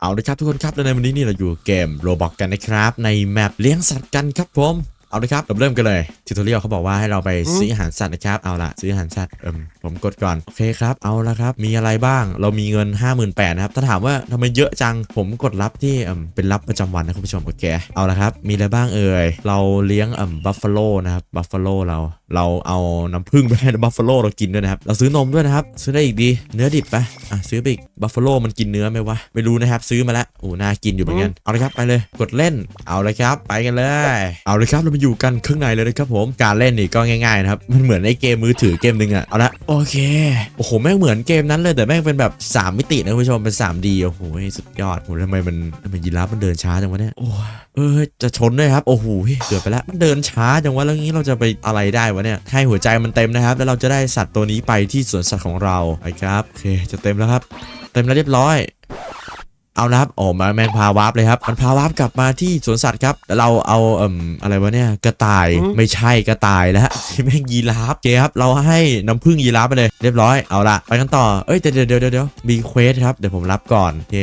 เอาละครับทุกคนครับและในวันนี้นี่เราอยู่เกมโรบอกกันนะครับ ในแมปเลี้ยงสัตว์กันครับผม เอาละครับเราเริ่มกันเลยทิวทอเรียลเขาบอกว่าให้เราไปซื้ออาหารสัตว์นะครับ เอาละซื้ออาหารสัตว์เอิมผมกดก่อน โอเคครับ เอาละครับ มีอะไรบ้าง เรามีเงิน 5 8 0 0 0นะครับ ถ้าถามว่าทำไมเยอะจัง ผมกดรับที่เอิมเป็นรับประจำวันนะคุณผู้ชมโอเคเอาละครับ มีอะไรบ้างเอ่ย เราเลี้ยงเอิมบัฟฟาโลนะครับ บัฟฟาโลเรา เราเอาน้ำผึ้งไปให้บัฟฟาโลเรากินด้วยนะครับ เราซื้อนมด้วยนะครับ ซื้อได้อีกดี เนื้อดิบปะอะซื้อไปอีก บัฟฟาโลมันกินเนื้อไหมวะ ไม่รู้นะครับ ซื้อมาแล้วโอ้น่ากินอยู่เหมือนกัน เอาเลยครับ ไปเลย กดเล่น เอาเลยครับ ไปกันเลย เอาเลยครับเรามาอยู่กันข้างในเลยนะครับผมการเล่นนี่ก็ง่ายๆนะครับมันเหมือนไอ้เกมมือถือเกมหนึ่งอะเอาละโอเคโอ้โหแม่งเหมือนเกมนั้นเลยแต่แม่งเป็นแบบ 3 มิตินะคุณผู้ชมเป็น 3D โอ้โหสุดยอดโอ้โหทำไมมันทำไมยีราฟมันเดินช้าจังวะเนี่ยโอ้ยเออจะชนด้วยครับโอ้โหเกือบไปแล้วมันเดินช้าจังวะแล้วงี้เราจะไปอะไรได้วะเนี่ยให้หัวใจมันเต็มนะครับ แล้วเราจะได้สัตว์ตัวนี้ไปที่สวนสัตว์ของเราไปครับโอเคจะเต็มแล้วครับ เต็มแล้วเรียบร้อย เอาละครับโอ้มาแมงพาวาร์ปเลยครับ มันพาวาร์ปกลับมาที่สวนสัตว์ครับแล้วเราเอาเอ่มอะไรวะเนี่ยกระต่ายอืมไม่ใช่กระต่ายแล้วแม่งยีราฟโอเคครับเราให้น้ำผึ้งยีราฟไปเลยเรียบร้อยเอาละไปกันต่อเอ้ยเดี๋ยวเดี๋ยวเดี๋ยวเดี๋ยวมีเควสครับเดี๋ยวผมรับก่อนโอเค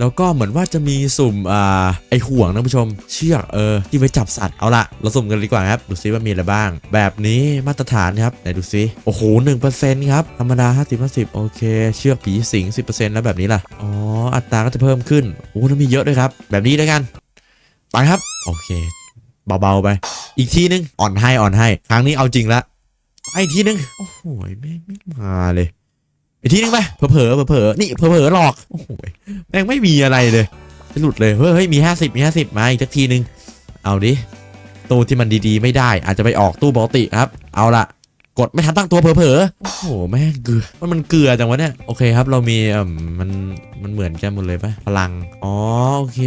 แล้วก็เหมือนว่าจะมีสุ่มอ่าไอห่วงนะผู้ชม เชือกเออที่ไว้จับสัตว์เอาละเราสุ่มกันดีกว่าครับ ดูซิว่ามีอะไรบ้าง แบบนี้มาตรฐานครับไหนดูซิโอ้โหหนึ่งเปอร์เซ็นต์ครับ ธรรมดา50 50โอเค เชือกผีสิง10%แล้วแบบนี้ล่ะ อ๋อ อัตราก็จะเพิ่มขึ้นโอ้แล้วมีเยอะด้วยครับ แบบนี้ด้วยกัน ไปครับ โอเค เบาๆไป อีกทีนึงอ่อนให้อ่อนให้ ครั้งนี้เอาจริงละไปอีกทีนึงโอ้โหไม่ไม่มาเลย อีกทีนึงไปเผลอๆเผลอนี่เผลอหลอกโอ้โหแม่งไม่มีอะไรเลยหลุดเลยเฮ้ยมีห้าสิบมีห้าสิบมาอีกสักทีนึงเอาดิตู้ที่มันดีๆไม่ได้ อาจจะไปออกตู้ปกติครับ เอาละ กดไม่ทันตั้งตัวเผลอๆ โอ้โห แม่งเกลือ มันมันเกลือจังวะเนี่ย โอเคครับ เรามีเอ่อมันมันเหมือนกันหมดเลยปะพลัง อ๋อ โอเค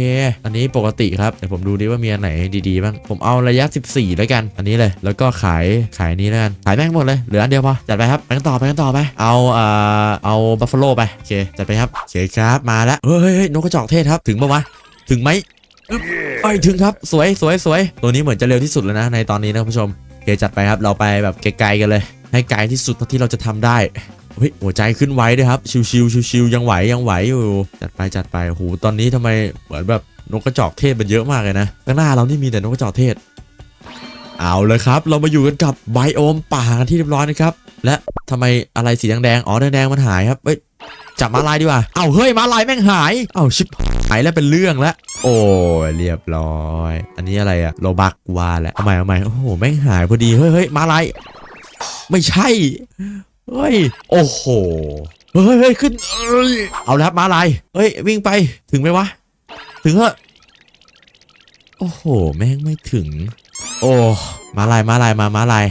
อันนี้ปกติครับเดี๋ยวผมดูดิว่ามีอันไหนดีๆบ้าง ผมเอาระยะ 14 แล้วกัน อันนี้เลย แล้วก็ขายขายนี้แล้วกัน ขายแม่งหมดเลย เหลืออันเดียวพอ จัดไปครับไปกันต่อไปกันต่อไป เอาเอ่อเอาบัฟฟาโลไป โอเค จัดไปครับโอเคครับ มาแล้ว เฮ้ยเฮ้ยเฮ้ยนกกระจอกเทศครับ ถึงปะวะ ถึงไหมไปถึงครับ สวยสวยสวย ตัวนี้เหมือนจะเร็วที่สุดแล้วนะในตอนนี้นะคุณผู้ชม โอเคจัดไปครับเราไปแบบไกลๆกันเลย ให้ไกลที่สุดเท่าที่เราจะทำได้เฮ้ยหัวใจขึ้นไว้ด้วยครับ ชิวๆชิวๆยังไหวยังไหวอยู่จัดไปจัดไปโหตอนนี้ทำไมเหมือนแบบนกกระจอกเทศมันเยอะมากเลยนะข้างหน้าเรานี่มีแต่นกกระจอกเทศ เอาเลยครับ เรามาอยู่กันกับไบโอมป่ากันที่เรียบร้อยนะครับ และทำไมอะไรสีแดงๆอ๋อแดงๆมันหายครับเอ้ยจับมาลายดีกว่า เอ้าเฮ้ยมาลายแม่งหาย เอ้าชิบ หายแล้วเป็นเรื่องแล้วโอ้ยเรียบร้อย อันนี้อะไรอะโลบักวาแหละทำไมทำไมโอ้โหแม่งหายพอดีเฮ้ยเฮ้ยมาลายไม่ใช่เฮ้ยโอ้โหเฮ้ยเฮ้ยขึ้นเอ้ยเอาแล้วครับมาลายเฮ้ยวิ่งไปถึงไหมวะถึงเหอะโอ้โห แม่งไม่ถึง โอ้มาลายมาลายมามาลาย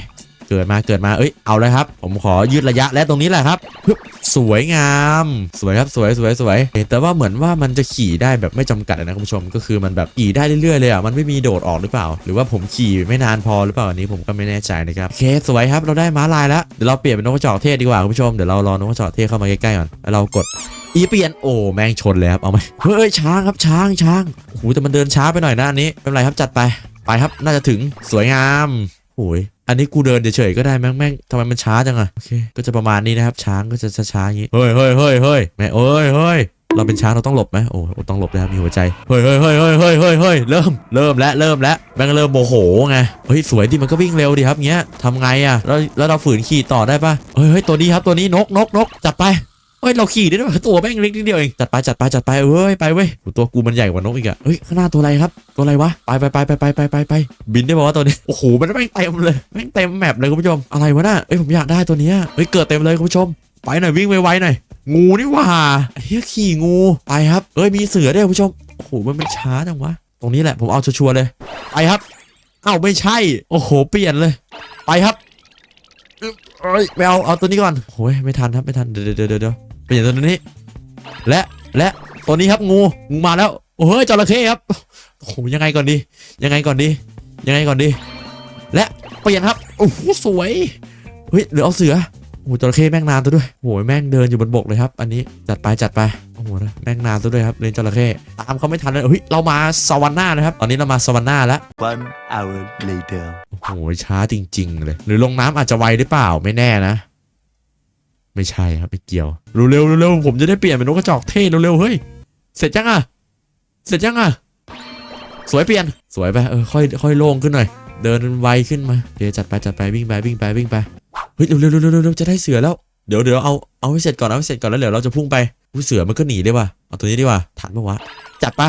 เกิดมาเกิดมาเอ้ยเอาเลยครับ ผมขอยืดระยะและตรงนี้แหละครับ สวยงาม สวยครับสวยสวยสวยแต่ว่าเหมือนว่ามันจะขี่ได้แบบไม่จำกัดนะคุณผู้ชมก็คือมันแบบขี่ได้เรื่อยๆเลยอะมันไม่มีโดดออกหรือเปล่า หรือว่าผมขี่ไม่นานพอหรือเปล่าอันนี้ผมก็ไม่แน่ใจนะครับโอเคสวยครับเราได้ม้าลายแล้วเดี๋ยวเราเปลี่ยนเป็นนกกระจอกเทศดีกว่าคุณผู้ชมเดี๋ยวเรารอนกกระจอกเทศเข้ามาใกล้ๆก่อนแล้วเรากดอีเปลี่ยนโอ้แม่งชนเลยครับเอาไหมเฮ้ยช้างครับช้างช้างโอ้โหแต่มันเดินช้าไปหน่อยนะอันนี้เป็นไรครับจัดไปไปครับน่าจะถึงสวยงามโอ้ย อันนี้กูเดินเฉยๆก็ได้แม่งแม่งทำไมมันช้าจังอะโอเคก็จะประมาณนี้นะครับ ช้างก็จะช้าๆอย่างนี้เฮ้ยเฮ้ยเฮ้ยเฮ้ยแม่เอ้ยเฮ้ยเราเป็นช้างเราต้องหลบไหมโอ้โอ้ต้องหลบนะครับมีหัวใจเฮ้ยเฮ้ยเฮ้ยเฮ้ยเฮ้ยเฮ้ยเฮ้ยเริ่มเริ่มแล้วเริ่มแล้วแม่งเริ่มโมโหไงเฮ้ยสวยดิมันก็วิ่งเร็วดิครับเงี้ยทำไงอะแล้วแล้วเราฝืนขี่ต่อได้ปะเฮ้ยเฮ้ยตัวนี้ครับตัวนี้นกนกนกจับไป เฮ้ยเราขี่ได้ด้วยตัวแม่งเล็กนิดเดียวเองจัดไปจัดไปจัดไปเว้ยไปเว้ยตัวกูมันใหญ่กว่านกอีกอะเฮ้ยข้างหน้าตัวอะไรครับตัวอะไรวะไปไปไปไปไปไปไปไปบินได้บอกว่าตัวนี้โอ้โหมันแม่งเต็มเลยแม่งเต็มแมปเลยคุณผู้ชมอะไรวะน่ะเอ้ยผมอยากได้ตัวนี้เฮ้ยเกิดเต็มเลยคุณผู้ชมไปหน่อยวิ่งไวๆหน่อยงูนี่ว่าเฮียขี่งูไปครับเอ้ยมีเสือด้วยคุณผู้ชมโอ้โหมันเป็นช้าจังวะตรงนี้แหละผมเอาชัวร์เลยไปครับเอ้าไม่ใช่โอ้โห เปลี่ยนเลย ไปครับอึ๊บเอ้ยไปเอาเอาตัวนี้ก่อนโอ้ยไม่ทันครับไม่ทันเดี๋ยวเดี๋ยวเดี๋ยว เดี๋ยวเปลี่ยนตัวนี้ และและตัวนี้ครับงูงูมาแล้วโอ้ยจระเข้ครับโอ้โหยังไงก่อนดี ยังไงก่อนดี ยังไงก่อนดี และเปลี่ยนครับโอ้โหสวยเฮ้ยหรือเอาเสือโอ้โหจระเข้แม่งนานตัวด้วยโอ้โหแม่งเดินอยู่บนบกเลยครับ อันนี้จัดไปจัดไปโอ้โหแม่งนานตัวด้วยครับเล่นจระเข้ตามเขาไม่ทันเลยเฮ้ยเรามาสวรรค์หน้านะครับตอนนี้เรามาสวรรค์หน้าแล้ว One hour later. โอ้โหช้าจริง ๆ เลย หรือลงน้ำอาจจะไวหรือเปล่าไม่แน่นะ ไม่ใช่ครับไม่เกี่ยวเร็วๆเร็วๆผมจะได้เปลี่ยนเป็นนกกระจอกเทศเร็วๆเฮ้ยเสร็จจังอะเสร็จยังอะสวยเปลี่ยนสวยไปเออค่อยค่อยโล่งขึ้นหน่อย เดินไวขึ้นมาโอเคจัดไปจัดไปวิ่งไปวิ่งไปวิ่งไปเฮ้ยเร็วเร็วเร็วเร็วเร็วจะได้เสือแล้วเดี๋ยวเดี๋ยวเอาเอาให้เสร็จก่อนเอาให้เสร็จก่อนแล้วเดี๋ยวเราจะพุ่งไปอุ้เสือมันก็หนีได้ว่ะเอาตัวนี้ดีกว่าทันปะวะจัดไป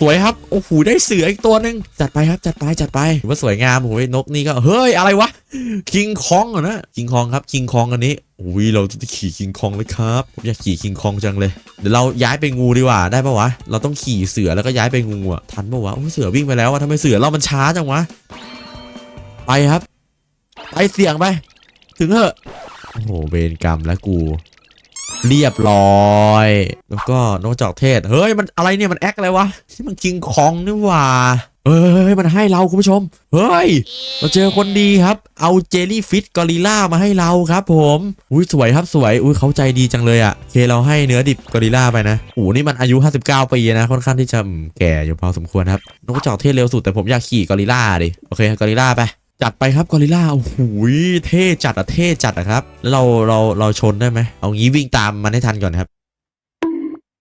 สวยครับ โอ้โห ได้เสืออีกตัวหนึ่งจัดไปครับ จัดไป จัดไปถือว่าสวยงามโอ้ยนกนี่ก็ เฮ้ย อะไรวะ คิงคองเหรอนะ คิงคองครับ คิงคองอันนี้อุ้ยเราจะขี่คิงคองเลยครับผมอยากขี่คิงคองจังเลย เดี๋ยวเราย้ายไปงูดีกว่าได้ปะวะ เราต้องขี่เสือแล้วก็ย้ายไปงูอะทันปะวะโอ้เสือวิ่งไปแล้วอะทำไมเสือเรามันช้าจังวะ ไปครับ ไปเสี่ยงไป ถึงเถอะ โอ้โห เวรกรรมแล้วกู เรียบร้อย แล้วก็นกจอกเทศ เฮ้ย มันอะไรเนี่ย มันแอคอะไรวะที่มันคิงคองนี่หว่าเฮ้ย มันให้เราคุณผู้ชม เฮ้ย เราเจอคนดีครับ เอาเจลลี่ฟิตกอริล่ามาให้เราครับผม อุ้ยสวยครับสวย อุ้ยเขาใจดีจังเลยอะ่ะโอเคเราให้เนื้อดิบกอริล่าไปนะโอ้นี่มันอายุ 59 ปีนะ ค่อนข้างที่จะแก่อยู่พอสมควรครับนกจอกเทศเร็วสุดแต่ผมอยากขี่กอริล่าดิ โอเคกอริล่าไป จัดไปครับกอริล่าโอ้โหเท่จัดอะเท่จัดอะครับ แล้วเราเราเราชนได้ไหมเอางี้วิ่งตามมันให้ทันก่อนครับ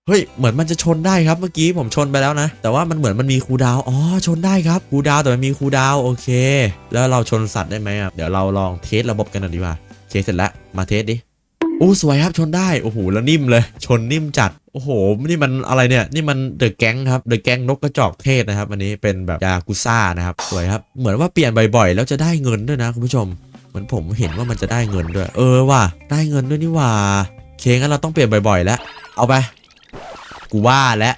เฮ้ยเหมือนมันจะชนได้ครับเมื่อกี้ผมชนไปแล้วนะ แต่ว่ามันเหมือนมันมีคูดาวอ๋อชนได้ครับคูดาวแต่มันมีคูดาวโอเค แล้วเราชนสัตว์ได้ไหมอะเดี๋ยวเราลองเทสระบบกันหน่อยดีกว่าเคเสร็จแล้วมาเทสดิโอ้สวยครับชนได้โอ้โหแล้วนิ่มเลย ชนนิ่มจัด โอ้โห นี่มันอะไรเนี่ย นี่มันเดอะแก๊งครับ เดอะแก๊งนกกระจอกเทศนะครับ อันนี้เป็นแบบยากุซ่านะครับ สวยครับ เหมือนว่าเปลี่ยนบ่อยๆ แล้วจะได้เงินด้วยนะคุณผู้ชม เหมือนผมเห็นว่ามันจะได้เงินด้วย เออว่ะ ได้เงินด้วยนี่หว่าโอเคงั้นเราต้องเปลี่ยนบ่อยๆ แล้ว เอาไป กูว่าแล้ว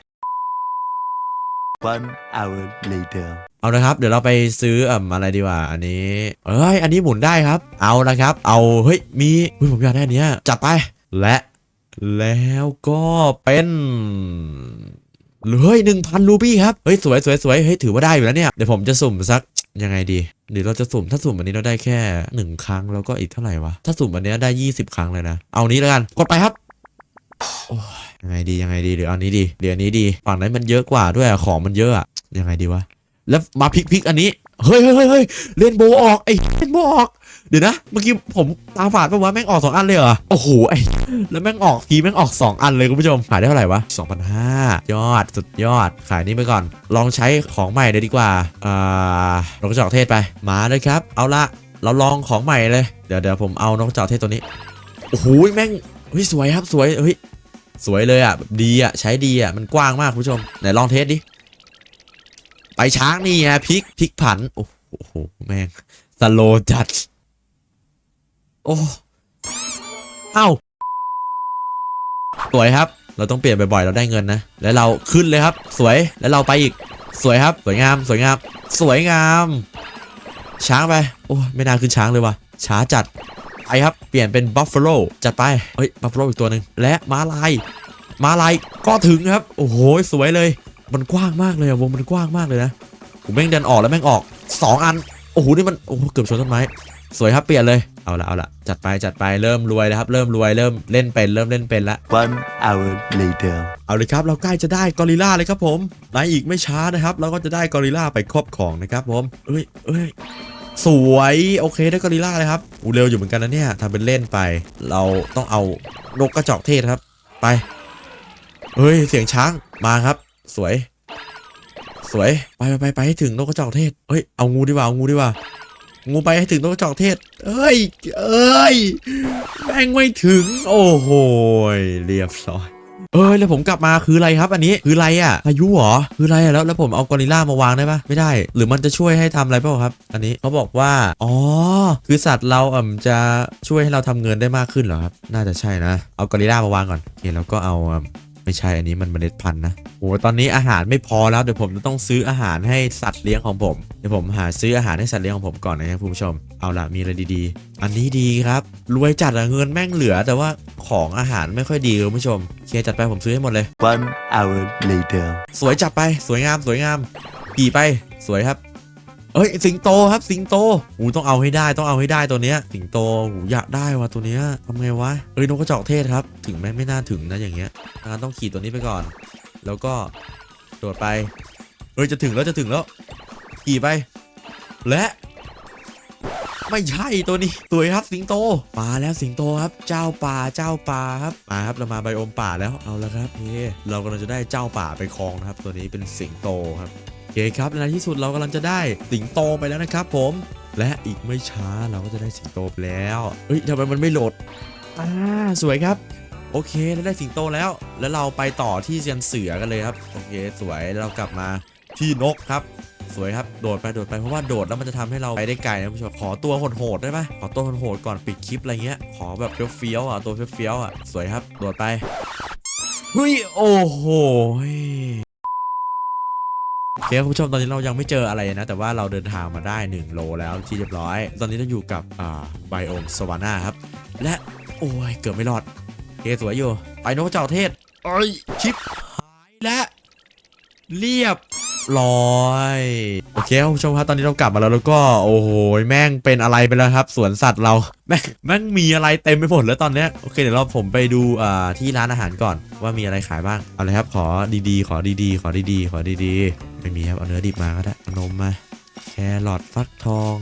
One hour later. เอานะครับ เดี๋ยวเราไปซื้ออ่าอะไรดีกว่า อันนี้ เอ้ย อันนี้หมุนได้ครับ เอานะครับ เอา เฮ้ย มีเฮ้ยผมอยากได้อันเนี้ยจัดไป และ แล้วก็เป็นเฮ้ยหนึ่งพันรูบี้ครับ เฮ้ย สวยสวยสวยเฮ้ย ถือว่าได้อยู่แล้วเนี่ย เดี๋ยวผมจะสุ่มสักยังไงดี หรือเราจะสุ่มถ้าสุ่มอันนี้เราได้แค่หนึ่งครั้งแล้วก็อีกเท่าไหร่วะ ถ้าสุ่มอันนี้ได้ 20 ครั้งเลยนะ เอานี้แล้วกัน กดไปครับยังไงดียังไงดีหรือเอานี้ดีเดี๋ยวอันนี้ดี ฝั่งนั้นมันเยอะกว่าด้วยของมันเยอะอะยังไงดีวะ แล้วมาพลิกพลิกอันนี้ เฮ้ยเฮ้ยเฮ้ยเฮ้ยเล่นโบว์ออกไอ้เล่นโบว์ออก เดี๋ยวนะ เมื่อกี้ผมตาฝาดปะวะแม่งออกสองอันเลยเหรอ โอ้โหไอ้แล้วแม่งออกทีแม่งออก2อันเลยคุณผู้ชม ขายได้เท่าไหร่วะ2,500ยอดสุดยอด ขายนี้ไปก่อน ลองใช้ของใหม่เลยดีกว่าอ่านกกระจอกเทศไป มาเลยครับ เอาละเราลองของใหม่เลย เดี๋ยวเดี๋ยวผมเอานกจอกเทศตัวนี้ โอ้โหแม่งเฮ้ยสวยครับสวยเฮ้ยสวยเลยอะดีอะใช้ดีอะมันกว้างมากคุณผู้ชมไหนลองเทสดิ ไปช้างนี่ฮะพลิกพลิกผัน โอ้โห แม่งสโลจัด โอ้เอ้าสวยครับ เราต้องเปลี่ยนบ่อยๆ เราได้เงินนะ แล้วเราขึ้นเลยครับ สวย แล้วเราไปอีก สวยครับ สวยงาม สวยงาม สวยงาม ช้างไป โอ้ไม่น่าขึ้นช้างเลยว่ะ ช้าจัด ไปครับ เปลี่ยนเป็นบัฟฟ a โลจัดไป เฮ้ย บัฟฟ a โลอีกตัวหนึ่ง และม้าลาย ม้าลายก็ถึงครับ โอ้โห สวยเลย มันกว้างมากเลยอะวงมันกว้างมากเลยนะผมแม่งเดินออกแล้วแม่งออกสองอัน โอ้โห นี่มัน โอ้โห เกือบชนต้นไม้ สวยครับ เปลี่ยนเลย เอาละเอาละจัดไป จัดไป เริ่มรวยแล้วครับ เริ่มรวย เริ่มเล่นเป็น เริ่มเล่นเป็นละ One hour later. เอาเลยครับ เราใกล้จะได้กอริลลาเลยครับผมในอีกไม่ช้านะครับ เราก็จะได้กอริลลาไปครอบของนะครับผม เอ้ยเอ้ยสวย โอเค ได้กอริลลาเลยครับอูเร็วอยู่เหมือนกันนะเนี่ยทำเป็นเล่นไป เราต้องเอานกกระจอกเทศครับ ไป เฮ้ย เสียงช้าง มาครับ สวย สวย ไปไปไปไปให้ถึงนกกระจอกเทศเฮ้ย เอางูดีกว่า เอางูดีกว่า งูไปให้ถึงนกกระจอกเทศ เอ้ย เอ้ย แม่งไม่ถึง โอ้โห เรียบร้อย เอ้ย แล้วผมกลับมาคืออะไรครับ อันนี้ คืออะไรอะพายุเหรอ คืออะไรอะแล้ว แล้วผมเอากอริลลามาวางได้ปะไม่ได้ หรือมันจะช่วยให้ทำอะไรเปล่าครับ อันนี้เขาบอกว่า อ๋อ คือสัตว์เราอะจะช่วยให้เราทำเงินได้มากขึ้นเหรอครับ น่าจะใช่นะ เอากอริลลามาวางก่อนโอเคแล้วก็เอา ไม่ใช่อันนี้มันเมล็ดพันธุ์นะโอ้ตอนนี้อาหารไม่พอแล้วเดี๋ยวผมจะต้องซื้ออาหารให้สัตว์เลี้ยงของผมเดี๋ยวผมหาซื้ออาหารให้สัตว์เลี้ยงของผมก่อนนะครับคุณผู้ชมเอาละมีอะไรดีๆ อันนี้ดีครับรวยจัดอะเงินแม่งเหลือ แต่ว่าของอาหารไม่ค่อยดีคุณผู้ชมเคลียร์จัดไปผมซื้อให้หมดเลย One hour later. สวยจัดไปสวยงามสวยงามขี่ไปสวยครับ เอ้ยสิงโตครับสิงโตหูต้องเอาให้ได้ต้องเอาให้ได้ตัวเนี้ย สิงโตหูอยากได้ว่ะตัวเนี้ยทำไงวะเอ้ยนกกระจอกเทศครับ ถึงแม้ไม่น่าถึงนะอย่างเงี้ยงั้นต้องขี่ตัวนี้ไปก่อน แล้วก็โดดไปเอ้ยจะถึงแล้วจะถึงแล้วขี่ไป และไม่ใช่ตัวนี้สวยครับสิงโตมาแล้วสิงโตครับ เจ้าป่าเจ้าป่าครับมาครับเรามาไบโอมป่าแล้วเอาละครับเฮ้เรากำลังจะได้เจ้าป่าไปครองนะครับ ตัวนี้เป็นสิงโตครับ อเคครับในที่สุดเรากำลังจะได้สิงโตไปแล้วนะครับผมและอีกไม่ช้าเราก็จะได้สิงโตไปแล้วเฮ้ยทำไมมันไม่โหลดอ่าสวยครับ โอเคเราได้สิงโตแล้ว แล้วเราไปต่อที่เซียนเสือกันเลยครับโอเคสวยแล้วเรากลับมาที่นกครับ สวยครับโดดไปโดดไปเพราะว่าโดดแล้วมันจะทำให้เราไปได้ไกลนะผู้ชมขอตัวโหดๆได้ไหมขอตัวโหดๆก่อนปิดคลิปอะไรเงี้ยขอแบบเฟี้ยวๆอะตัวเฟี้ยวๆอะสวยครับโดดไปเฮ้ยโอ้โห โอเคคุณผู้ชมตอนนี้เรายังไม่เจออะไรนะ แต่ว่าเราเดินทางมาได้ 1 โลแล้วที่เรียบร้อย ตอนนี้เราอยู่กับอ่าไบโอมสวาน่าครับ และโอ้ยเกือบไม่รอดโอเคสวยอยู่ไปนกกระเจ้าเทศเอ้ยชิปหายและเรียบร้อยโอเคครับคุณผู้ชมครับตอนนี้เรากลับมาแล้วแล้วก็โอ้โหแม่งเป็นอะไรไปแล้วครับสวนสัตว์เราแม่งแม่งมีอะไรเต็มไปหมดแล้วตอนเนี้ยโอเคเดี๋ยวเราผมไปดูอ่าที่ร้านอาหารก่อนว่ามีอะไรขายบ้างเอาเลยครับขอดีๆ ขอดีๆ ขอดีๆ ขอดีๆ ไม่มีครับเอาเนื้อดิบมาก็ได้เอานมมาแครอทฟักทอง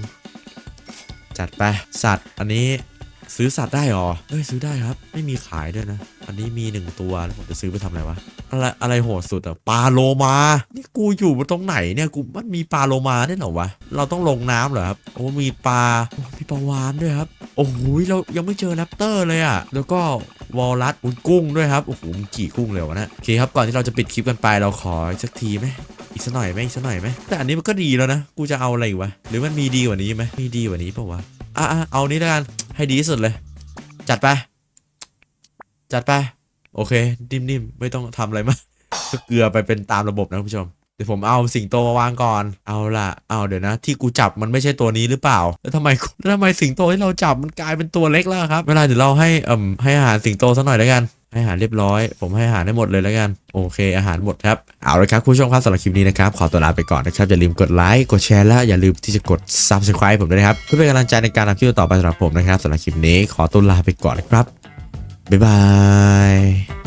จัดไปสัตว์อันนี้ซื้อสัตว์ได้หรอเอ้ยซื้อได้ครับ ไม่มีขายด้วยนะ อันนี้มีหนึ่งตัวแล้วผมจะซื้อไปทำอะไรวะอะไรอะไรโหดสุดอะปลาโลมานี่กูอยู่ตรงไหนเนี่ยกูมันมีปลาโลมาได้วยหรอวะเราต้องลงน้ำเหรอครับโอ้มีปลาโอ้มีปลาวานด้วยครับโอ้โหเรายังไม่เจอแรปเตอร์เลยอะแล้วก็วอลลัสกุ้งด้วยครับโอ้โหกี่กุ้งเลยวะนะโอเคครับก่อนที่เราจะปิดคลิปกันไปเราขอสักทีไหม อีกสักหน่อยไหมอีกสักหน่อยไหมแต่อันนี้มันก็ดีแล้วนะ กูจะเอาอะไรอีกวะ หรือมันมีดีกว่านี้ไหมมีดีกว่านี้เปล่าวะ อะอะเอานี้แล้วกัน ให้ดีที่สุดเลย จัดไป จัดไป โอเค นิ่มๆ ไม่ต้องทำอะไรมาก ก็เกลือไปเป็นตามระบบนะคุณผู้ชม เดี๋ยวผมเอาสิงโตมาวางก่อน เอาล่ะ เอาเดี๋ยวนะ ที่กูจับมันไม่ใช่ตัวนี้หรือเปล่า แล้วทำไมแล้วทำไมสิงโตที่เราจับมันกลายเป็นตัวเล็กแล้วครับ เวลาเดี๋ยวเราให้เอ่มให้อาหารสิงโตสักหน่อยแล้วกัน ให้อาหารเรียบร้อย ผมให้อาหารได้หมดเลยแล้วกัน โอเค อาหารหมดครับ เอาละครับ คุณผู้ชมครับสำหรับคลิปนี้นะครับ ขอตัวลาไปก่อนนะครับ อย่าลืมกดไลค์ กดแชร์ และอย่าลืมที่จะกด subscribe ผมด้วยนะครับ เพื่อเป็นกำลังใจในการทำคลิปต่อไปสำหรับผมนะครับสำหรับคลิปนี้ ขอตัวลาไปก่อนนะครับบ๊ายบาย